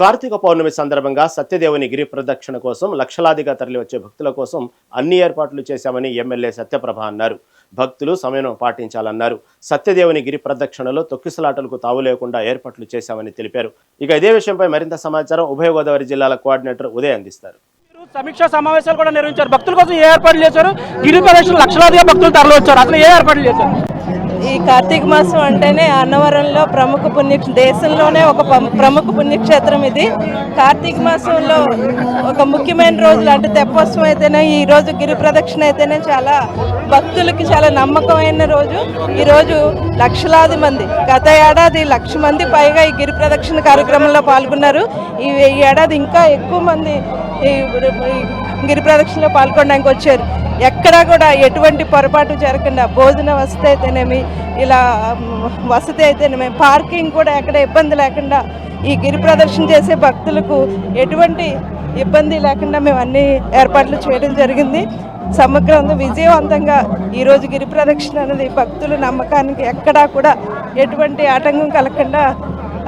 కార్తీక పౌర్ణమి సందర్భంగా సత్యదేవుని గిరి ప్రదక్షిణ కోసం లక్షలాదిగా తరలివచ్చే భక్తుల కోసం అన్ని ఏర్పాట్లు చేశామని ఎమ్మెల్యే సత్యప్రభ అన్నారు. భక్తులు సమయం పాటించాలన్నారు. సత్యదేవుని గిరి ప్రదక్షిణలో తొక్కిసలాటలకు తావు లేకుండా ఏర్పాట్లు చేశామని తెలిపారు. ఇక ఇదే విషయంపై మరింత సమాచారం ఉభయ గోదావరి జిల్లాల కోఆర్డినేటర్ ఉదయ్ అందిస్తారు. సమీక్షా సమావేశాలు కూడా నిర్వహించారు. భక్తుల కోసం ఏ ఏర్పాట్లు చేశారు? గిరి ప్రదక్షిణ లక్షలాదిగా భక్తులు తరలి వచ్చారు అసలు ఏ ఏర్పాట్లు చేశారు? ఈ కార్తీక మాసం అంటేనే అన్నవరంలో ప్రముఖ పుణ్య దేశంలోనే ఒక ప్రముఖ పుణ్యక్షేత్రం ఇది. కార్తీక మాసంలో ఒక ముఖ్యమైన రోజులు అంటే తెప్పోత్సవం అయితేనే ఈ రోజు గిరి ప్రదక్షిణ అయితేనే చాలా భక్తులకి చాలా నమ్మకమైన రోజు. ఈరోజు లక్షలాది మంది గత ఏడాది లక్ష మంది పైగా ఈ గిరి ప్రదక్షిణ కార్యక్రమంలో పాల్గొన్నారు. ఈ ఈ ఏడాది ఇంకా ఎక్కువ మంది ఈ గిరి ప్రదక్షిణలో పాల్గొనడానికి వచ్చారు. ఎక్కడా కూడా ఎటువంటి పొరపాటు జరగకుండా భోజన వసతి అయితేనేమి ఇలా వసతి అయితేనేమి పార్కింగ్ కూడా ఎక్కడ ఇబ్బంది లేకుండా ఈ గిరి ప్రదర్శన చేసే భక్తులకు ఎటువంటి ఇబ్బంది లేకుండా మేము అన్ని ఏర్పాట్లు చేయడం జరిగింది. సమగ్రంగా విజయవంతంగా ఈరోజు గిరి ప్రదక్షిణ అనేది భక్తుల నమ్మకానికి ఎక్కడా కూడా ఎటువంటి ఆటంకం కలగకుండా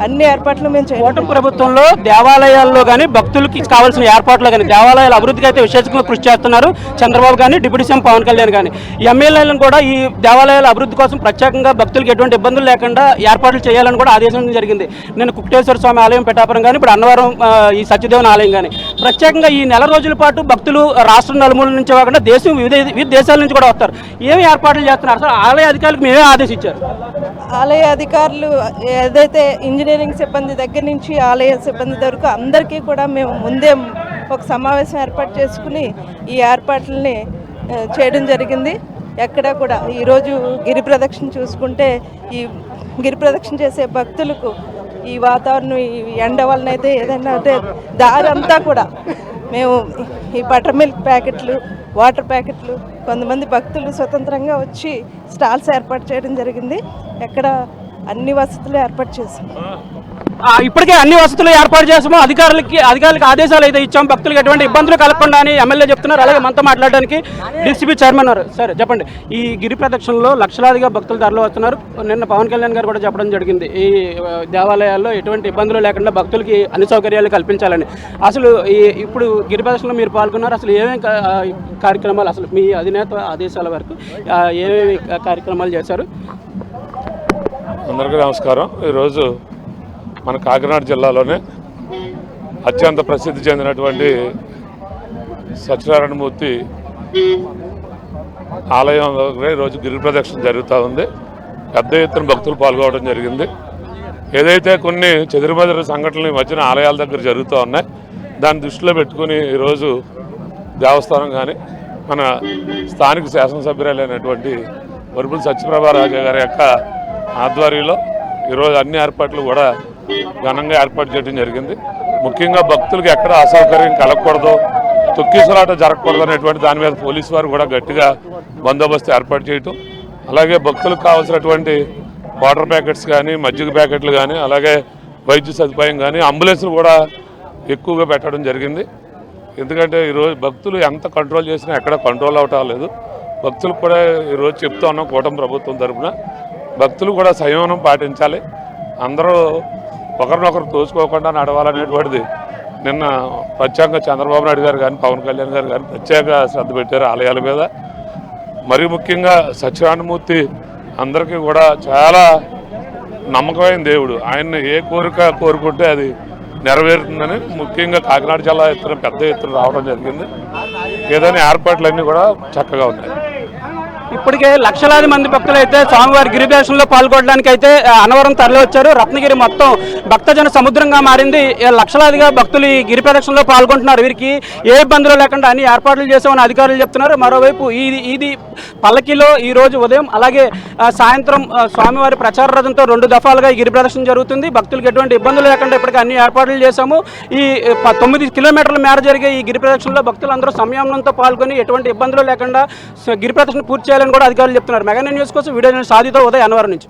అన్ని ఏర్పాట్లు మేము కూటమి ప్రభుత్వంలో దేవాలయాల్లో కానీ భక్తులకి కావాల్సిన ఏర్పాట్లు కానీ దేవాలయాల అభివృద్ధికి అయితే విశేషంగా కృషి చేస్తున్నారు చంద్రబాబు కానీ డిప్యూటీ సీఎం పవన్ కళ్యాణ్ కానీ ఎమ్మెల్యేలను కూడా ఈ దేవాలయాల అభివృద్ధి కోసం ప్రత్యేకంగా భక్తులకు ఎటువంటి ఇబ్బందులు లేకుండా ఏర్పాట్లు చేయాలని కూడా ఆదేశించడం జరిగింది. నేను కుక్టేశ్వర స్వామి ఆలయం పెట్టాపురం కానీ ఇప్పుడు అన్నవరం ఈ సత్యదేవన ఆలయం కానీ ప్రత్యేకంగా ఈ నెల రోజుల పాటు భక్తులు రాష్ట్రం నలుమూల నుంచి కాకుండా దేశం వివిధ వివిధ దేశాల నుంచి కూడా వస్తారు. ఏమి ఏర్పాట్లు చేస్తున్నారు? అసలు ఆలయ అధికారులకు మేమే ఆదేశించారు. ఆలయ అధికారులు ఏదైతే ఇంజనీరింగ్ సిబ్బంది దగ్గర నుంచి ఆలయ సిబ్బంది వరకు అందరికీ కూడా మేము ముందే ఒక సమావేశం ఏర్పాటు చేసుకుని ఈ ఏర్పాట్లని చేయడం జరిగింది. ఎక్కడ కూడా ఈరోజు గిరి ప్రదక్షిణ చూసుకుంటే ఈ గిరి ప్రదక్షిణ చేసే భక్తులకు ఈ వాతావరణం ఈ ఎండ వలన అయితే ఏదైనా అంటే దారి అంతా కూడా మేము ఈ బటర్ మిల్క్ ప్యాకెట్లు వాటర్ ప్యాకెట్లు కొంతమంది భక్తులు స్వతంత్రంగా వచ్చి స్టాల్స్ ఏర్పాటు చేయడం జరిగింది. ఎక్కడ అన్ని వసతులు ఏర్పాటు చేసాం ఇప్పటికే అన్ని వసతులు ఏర్పాటు చేసాము. అధికారులకి అధికారులకు ఆదేశాలు అయితే ఇచ్చాము. భక్తులకు ఎటువంటి ఇబ్బందులు కలగకుండా అని ఎమ్మెల్యే చెప్తున్నారు. అలాగే మనతో మాట్లాడడానికి డిసిపి చైర్మన్ గారు సరే చెప్పండి. ఈ గిరి ప్రదక్షిణలో లక్షలాదిగా భక్తులు తరలి వస్తున్నారు. నిన్న పవన్ కళ్యాణ్ గారు కూడా చెప్పడం జరిగింది. ఈ దేవాలయాల్లో ఎటువంటి ఇబ్బందులు లేకుండా భక్తులకి అన్ని సౌకర్యాలు కల్పించాలని. అసలు ఈ ఇప్పుడు గిరి ప్రదక్షిణలో మీరు పాల్గొన్నారు. అసలు ఏమేమి కార్యక్రమాలు అసలు మీ అధినేత ఆదేశాల వరకు ఏమేమి కార్యక్రమాలు చేశారు? అందరికీ నమస్కారం. ఈరోజు మన కాకినాడ జిల్లాలోనే అత్యంత ప్రసిద్ధి చెందినటువంటి సత్యనారాయణమూర్తి ఆలయం దగ్గర ఈరోజు గిరి ప్రదక్షిణ జరుగుతూ ఉంది. పెద్ద ఎత్తున భక్తులు పాల్గొనడం జరిగింది. ఏదైతే కొన్ని చెదురుమదురు సంఘటనలు ఈ మధ్యన ఆలయాల దగ్గర జరుగుతూ ఉన్నాయి దాన్ని దృష్టిలో పెట్టుకుని ఈరోజు దేవస్థానం కానీ మన స్థానిక శాసనసభ్యురాలైనటువంటి వరుపుల సత్యప్రభారాజు గారి యొక్క ఆధ్వర్యంలో ఈరోజు అన్ని ఏర్పాట్లు కూడా ఘనంగా ఏర్పాటు చేయడం జరిగింది. ముఖ్యంగా భక్తులకు ఎక్కడ అసౌకర్యం కలగకూడదు తొక్కిసలాట జరగకూడదు అనేటువంటి దాని మీద పోలీసు వారు కూడా గట్టిగా బందోబస్తు ఏర్పాటు చేయటం. అలాగే భక్తులకు కావాల్సినటువంటి వాటర్ ప్యాకెట్స్ కానీ మజ్జిగ ప్యాకెట్లు కానీ అలాగే వైద్య సదుపాయం కానీ అంబులెన్స్లు కూడా ఎక్కువగా పెట్టడం జరిగింది. ఎందుకంటే ఈరోజు భక్తులు ఎంత కంట్రోల్ చేసినా ఎక్కడ కంట్రోల్ అవటం లేదు. భక్తులు కూడా ఈరోజు చెప్తా ఉన్నాం కూటమి ప్రభుత్వం తరఫున. భక్తులు కూడా సంయమనం పాటించాలి. అందరూ ఒకరినొకరు తోసుకోకుండా నడవాలనేటువంటిది నిన్న ప్రత్యేకంగా చంద్రబాబు నాయుడు గారు కానీ పవన్ కళ్యాణ్ గారు కానీ ప్రత్యేక శ్రద్ధ పెట్టారు ఆలయాల మీద. మరి ముఖ్యంగా సత్యనారాయణమూర్తి అందరికీ కూడా చాలా నమ్మకమైన దేవుడు. ఆయన ఏ కోరిక కోరుకుంటే అది నెరవేరుతుందని ముఖ్యంగా కాకినాడ జిల్లా ఎత్తున పెద్ద ఎత్తున రావడం జరిగింది. ఏదైనా ఏర్పాట్లన్నీ కూడా చక్కగా ఉన్నాయి. ఇప్పటికే లక్షలాది మంది భక్తులు అయితే స్వామివారి గిరిదర్శనంలో పాల్గొనడానికి అయితే అనవరం అన్నవరం తరలి వచ్చారు. రత్నగిరి మొత్తం భక్తజన సముద్రంగా మారింది. లక్షలాదిగా భక్తులు ఈ గిరి ప్రదక్షిణలో పాల్గొంటున్నారు. వీరికి ఏ ఇబ్బందులు లేకుండా అన్ని ఏర్పాట్లు చేసామని అధికారులు చెప్తున్నారు. మరోవైపు ఇది ఇది పల్లకిలో ఈ రోజు ఉదయం అలాగే సాయంత్రం స్వామివారి ప్రచార రథంతో రెండు దఫాలుగా ఈ గిరి ప్రదక్షిణ జరుగుతుంది. భక్తులకు ఎటువంటి ఇబ్బందులు లేకుండా ఇప్పటికే అన్ని ఏర్పాట్లు చేశాము. ఈ తొమ్మిది కిలోమీటర్ల మేర జరిగే ఈ గిరి ప్రదక్షిణలో భక్తులు అందరూ సంయమనంతో పాల్గొని ఎటువంటి ఇబ్బందులు లేకుండా గిరి ప్రదక్షిణ పూర్తి చేయాలని కూడా అధికారులు చెప్తున్నారు. మెగా న్యూస్ కోసం వీడియో సాధితో ఉదయం అన్నవరం నుంచి.